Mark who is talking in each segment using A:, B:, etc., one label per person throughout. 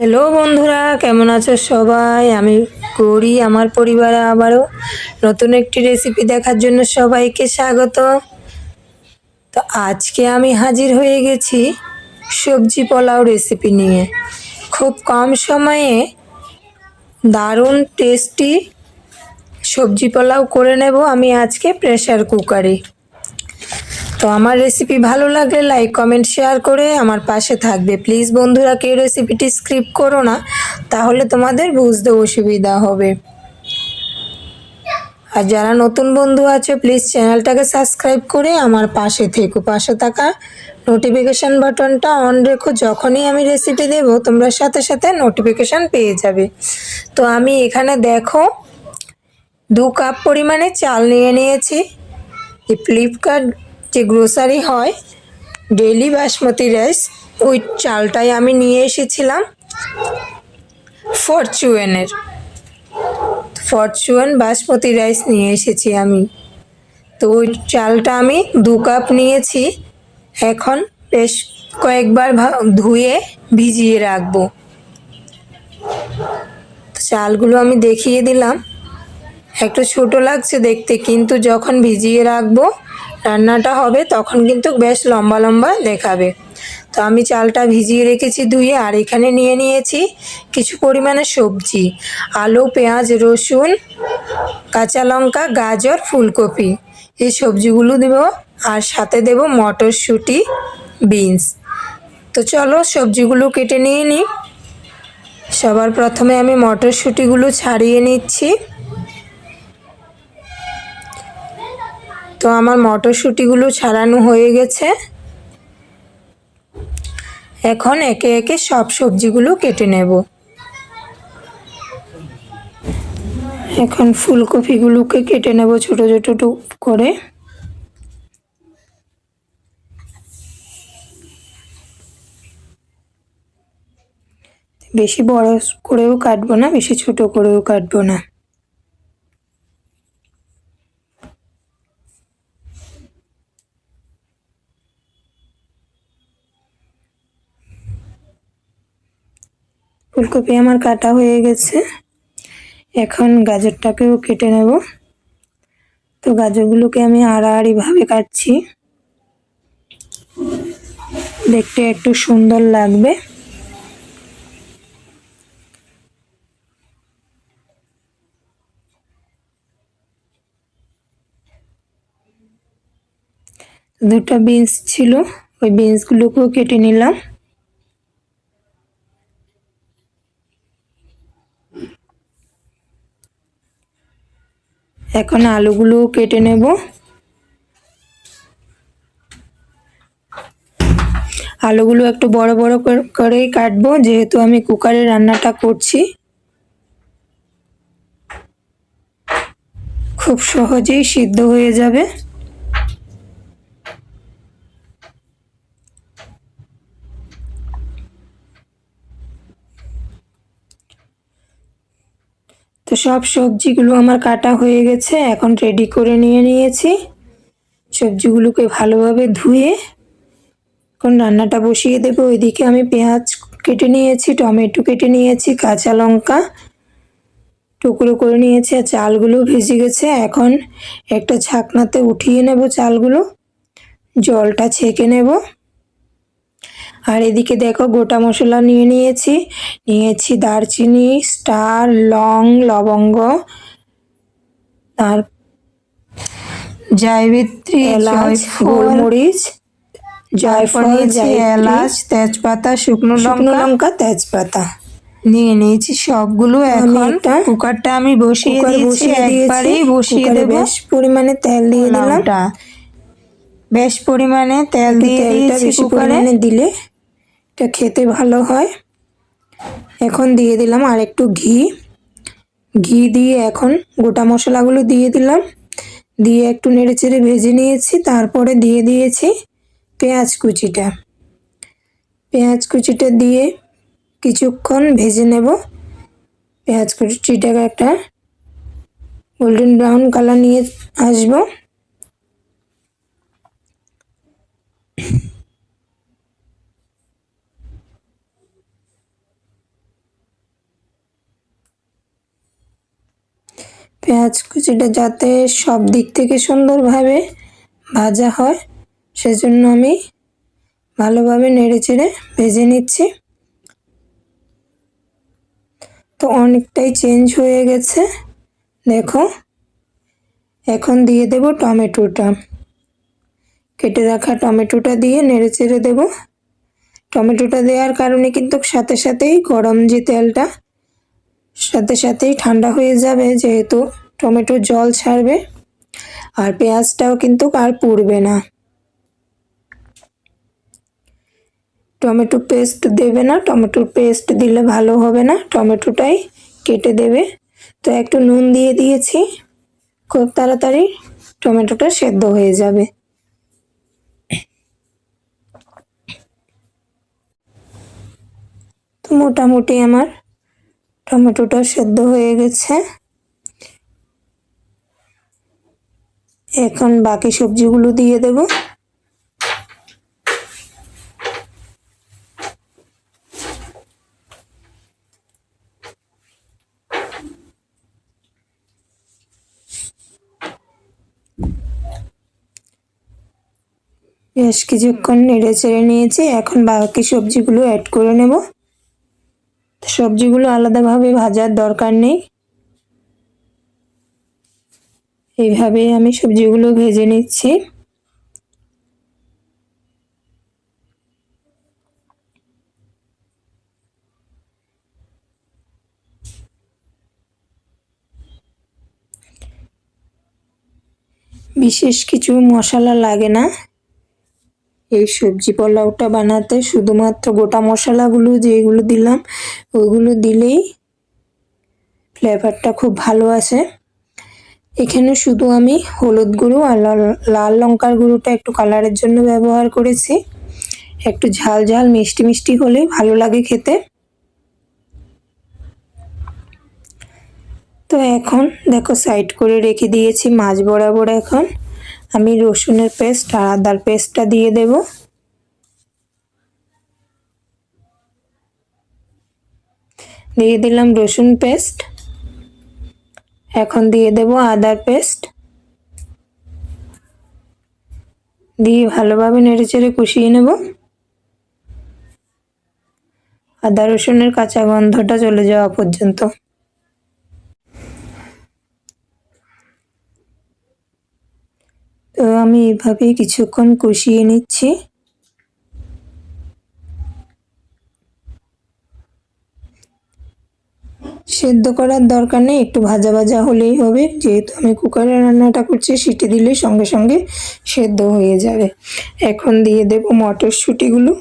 A: Hello বন্ধুরা, কেমন আছো সবাই? আমি করি আমার পরিবারে আবারও নতুন একটি রেসিপি দেখার জন্য সবাইকে স্বাগত। তো আজকে আমি হাজির হয়ে গেছি সবজি পোলাও রেসিপি নিয়ে। খুব কম সময়ে দারুণ টেস্টি সবজি পোলাও করে নেব আমি আজকে প্রেশার কুকারে তো আমার রেসিপি ভালো লাগলে লাইক কমেন্ট শেয়ার করে আমার পাশে থাকবে। প্লিজ বন্ধুরা, কেউ রেসিপিটি স্ক্রিপ্ট করো না, তাহলে তোমাদের বুঝতে অসুবিধা হবে। আর যারা নতুন বন্ধু আছে প্লিজ চ্যানেলটাকে সাবস্ক্রাইব করে আমার পাশে থেকো। পাশে থাকা নোটিফিকেশান বাটনটা অন রেখো। যখনই আমি রেসিপি দেবো, তোমরা সাথে সাথে নোটিফিকেশান পেয়ে যাবে। তো আমি এখানে দেখো, দু কাপ পরিমাণে চাল নিয়ে নিয়েছি। এই ফ্লিপকার্ট যে গ্রোসারি হয় ডেলি বাসমতি রাইস ওই চালটাই আমি নিয়ে এসেছিলাম। ফরচুয়েনের ফরচুয়েন বাসমতি রাইস নিয়ে এসেছি আমি। তো ওই চালটা আমি দু কাপ নিয়েছি। এখন বেশ কয়েকবার ধুয়ে ভিজিয়ে রাখব। চালগুলো আমি দেখিয়ে দিলাম। একটু ছোট লাগছে দেখতে, কিন্তু যখন ভিজিয়ে রাখব রান্নাটা হবে, তখন কিন্তু বেশ লম্বা লম্বা দেখাবে। তো আমি চালটা ভিজিয়ে রেখেছি ধুয়ে, আর এখানে নিয়ে নিয়েছি কিছু পরিমাণে সবজি। আলু, পেঁয়াজ, রসুন, কাঁচা লঙ্কা, গাজর, ফুলকপি। এই সবজিগুলো দেব, আর সাথে দেব মটরশুঁটি, বিনস। তো চলো সবজিগুলো কেটে নিয়ে নিই। সবার প্রথমে আমি মটরশুঁটিগুলো ছাড়িয়ে নিচ্ছি। তো আমার মটরশুঁটিগুলো ছাড়ানো হয়ে গেছে। এখন একে একে সব সবজিগুলো কেটে নেব। এখন ফুলকপিগুলোকে কেটে নেব ছোট ছোট টুক করে। বেশি বড় করেও কাটবো না, বেশি ছোট করেও কাটবো না। ফুলকপি আমার কাটা হয়ে গেছে। এখন গাজরটাকেও কেটে নেব। তো গাজরগুলোকে আমি আড়াআড়িভাবে কাটছি। দেখতে একটু সুন্দর লাগবে। দুটো বিনস ছিল, ওই বিনসগুলোকেও কেটে নিলাম। এখন আলুগুলো কেটে নেব। আলুগুলো একটু বড় বড় করে করেই কাটবো, যেহেতু আমি কুকারে রান্নাটা করছি। খুব সহজেই সিদ্ধ হয়ে যাবে। তো সব সবজিগুলো আমার কাটা হয়ে গেছে, এখন রেডি করে নিয়ে নিয়েছি। সবজিগুলোকে ভালোভাবে ধুয়ে এখন রান্নাটা বসিয়ে দেবো। ওইদিকে আমি পেঁয়াজ কেটে নিয়েছি, টমেটো কেটে নিয়েছি, কাঁচা লঙ্কা টুকরো করে নিয়েছি আর চালগুলো ভেজে গেছে। এখন একটা ছাকনাতে উঠিয়ে নেব চালগুলো, জলটা ছেঁকে নেব। আর এদিকে দেখো গোটা মশলা নিয়ে নিয়েছি। নিয়েছি দারচিনি স্টার লং লবঙ্গ আর জয়বিত্রী এলাচ গোলমরিচ জয়ফল এলাচ তেজপাতা শুকনো শুকনো লঙ্কা। তেজপাতা। নিয়ে নিয়েছি সবগুলো এখন। কুকারটা আমি বসিয়ে দিয়েছি একবারেই বসিয়ে দেব। বেশ পরিমাণে তেল দিয়ে দিলাম। বেশ পরিমাণে তেল দিয়ে দিয়েছি কুকারে। দিলে এটা খেতে ভালো হয়। এখন দিয়ে দিলাম আর একটু ঘি। ঘি দিয়ে এখন গোটা মশলাগুলো দিয়ে দিলাম। দিয়ে একটু নেড়ে চেড়ে ভেজে নিয়েছি, তারপরে দিয়ে দিয়েছি পেঁয়াজ কুচিটা। পেঁয়াজ কুচিটা দিয়ে কিছুক্ষণ ভেজে নেব। পেঁয়াজ কুচিটাকে একটা গোল্ডেন ব্রাউন কালার নিয়ে আসব। পেঁয়াজ কুচিটা যাতে সব দিক থেকে সুন্দরভাবে ভাজা হয়, সেজন্য আমি ভালোভাবে নেড়ে চেড়ে ভেজে নিচ্ছি। তো অনেকটাই চেঞ্জ হয়ে গেছে। দেখো, এখন দিয়ে দেব টমেটোটা। কেটে রাখা টমেটোটা দিয়ে নেড়ে চেড়ে দেবো। টমেটোটা দেওয়ার কারণে কিন্তু সাথে সাথেই গরম যে তেলটা সাথে সাথেই ঠান্ডা হয়ে যাবে যেহেতু টমেটো জল ছাড়বে আর পেঁয়াজটাও কিন্তু আর পুড়বে না। টমেটো পেস্ট দেবে না টমেটোর পেস্ট দিলে ভালো হবে না, টমেটোটাই কেটে দেবে। তো একটু নুন দিয়ে দিয়েছি, খুব তাড়াতাড়ি টমেটোটা সেদ্ধ হয়ে যাবে। তো মোটামুটি আমার টমেটোটা সেদ্ধ হয়ে গেছে। এখন বাকি সবজিগুলো দিয়ে দেব। বেশ কিছুক্ষণ নেড়ে চেড়ে নিয়েছি, এখন বাকি সবজিগুলো অ্যাড করে নেব। সবজিগুলো আলাদাভাবে ভাজার দরকার নেই। এইভাবেই আমি সবজিগুলো ভেজে নিচ্ছি। বিশেষ কিছু মশলা লাগে না। এই সবজি পোলাওটা বানাতে শুধুমাত্র গোটা মশলাগুলো যেগুলো দিলাম, ওগুলো দিলেই ফ্লেভারটা খুব ভালো আসে। এখানে শুধু আমি হলুদ গুঁড়ো আর লাল লঙ্কার গুঁড়োটা একটু কালারের জন্য ব্যবহার করেছি। একটু ঝাল ঝাল, মিষ্টি মিষ্টি হলেই ভালো লাগে খেতে। তো এখন দেখো সাইড করে রেখে দিয়েছি মাছ বরাবর এখন। আমি রসুনের পেস্ট আর আদার পেস্টটা দিয়ে দেব। দিয়ে দিলাম রসুন পেস্ট এখন দিয়ে দেব আদার পেস্ট দিয়ে ভালোভাবে নেড়েচেড়ে কষিয়ে নেব। আদা রসুনের কাঁচা গন্ধটা চলে যাওয়া পর্যন্ত। তো আমি এভাবেই কিছুক্ষণ কষিয়ে নিচ্ছি। সেদ্ধ করার দরকার নেই, একটু ভাজা ভাজা হলেই হবে। যেহেতু আমি কুকারে রান্নাটা করছি, সিটি দিলে সঙ্গে সঙ্গে সেদ্ধ হয়ে যাবে। এখন দিয়ে দেব মটরশুঁটিগুলো।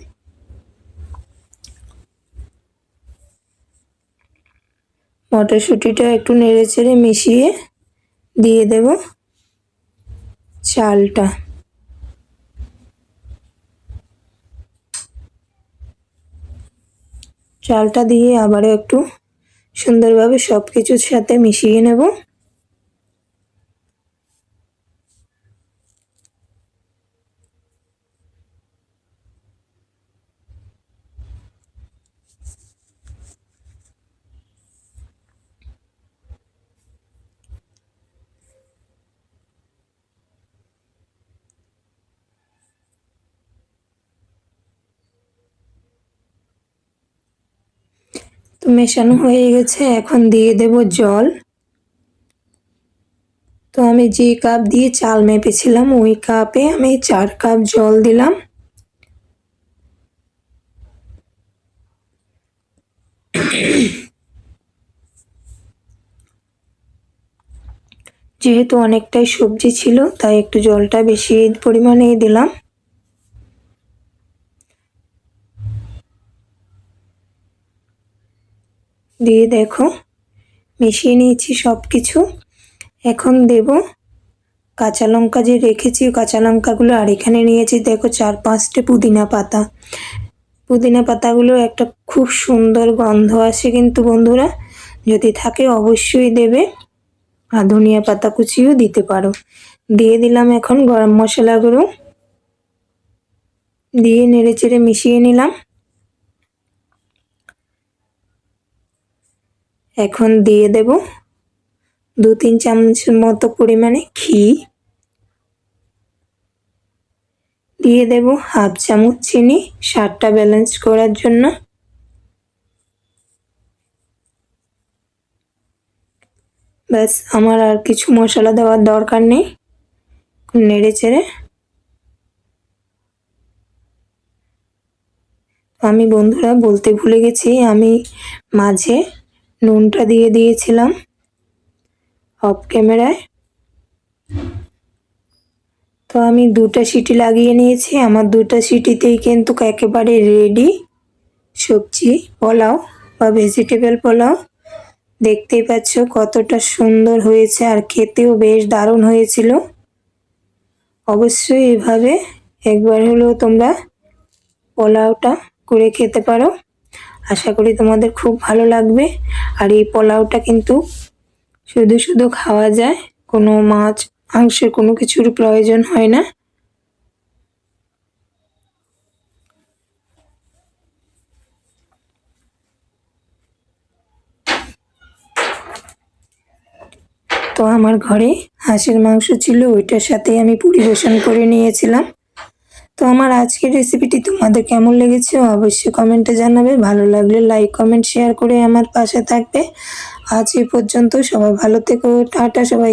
A: মটরশুঁটিটা একটু নেড়ে চেড়ে মিশিয়ে দিয়ে দেব। চালটা। চালটা দিয়ে আবারও একটু সুন্দরভাবে সব কিছুর সাথে মিশিয়ে নেব। তো মেশানো হয়ে গেছে, এখন দিয়ে দেব জল। তো আমি যে কাপ দিয়ে চাল মেপেছিলাম, ওই কাপে আমি চার কাপ জল দিলাম। যেহেতু অনেকটাই সবজি ছিল, তাই একটু জলটা বেশি পরিমাণেই দিলাম। দিয়ে দেখো, মিশিয়ে নিয়েছি সব কিছু এখন দেব কাঁচা লঙ্কা যে রেখেছি কাঁচা লঙ্কাগুলো আর এখানে নিয়েছি, দেখো চার পাঁচটে পুদিনা পাতা। পুদিনা পাতাগুলো একটা খুব সুন্দর গন্ধ আসে কিন্তু বন্ধুরা, যদি থাকে অবশ্যই দেবে। আর ধনিয়া পাতা কুচিও দিতে পারো। দিয়ে দিলাম এখন গরম মশলাগুলো দিয়ে নেড়ে চেড়ে মিশিয়ে নিলাম। এখন দিয়ে দেব দু তিন চামচের মতো পরিমাণে ঘি। দিয়ে দেব হাফ চামচ চিনি, স্বাদটা ব্যালেন্স করার জন্য। ব্যাস, আমার আর কিছু মশলা দেওয়ার দরকার নেই। নেড়ে চেড়ে। আমি বন্ধুরা বলতে ভুলে গেছি, আমি মাঝে নুনটা দিয়ে দিয়েছিলাম অফ ক্যামেরায় তো আমি দুটো সিটি লাগিয়ে নিয়েছি। আমার দুটো সিটিতেই কিন্তু একেবারে রেডি সবজি, পোলাও বা ভেজিটেবল পোলাও। দেখতেই পাচ্ছ কতটা সুন্দর হয়েছে আর খেতেও বেশ দারুণ হয়েছিল। অবশ্যই এভাবে একবার হলেও তোমরা পোলাওটা করে খেতে পারো। আশা করি তোমাদের খুব ভালো লাগবে। আর এই পোলাওটা কিন্তু শুধু শুধু খাওয়া যায়, কোনো মাছ, মাংসের কোনো কিছুর প্রয়োজন হয় না। তো আমার ঘরে হাঁসের মাংস ছিল, ওইটার সাথে আমি পরিবেশন করে নিয়েছিলাম। তো আমার আজকের রেসিপিটি তোমাদের কেমন লেগেছে অবশ্যই কমেন্টে জানাবে। ভালো লাগলে লাইক কমেন্ট শেয়ার করে আমার পাশে থাকবে। আজ এই পর্যন্ত সবাই ভালো থেকো, টাটা সবাই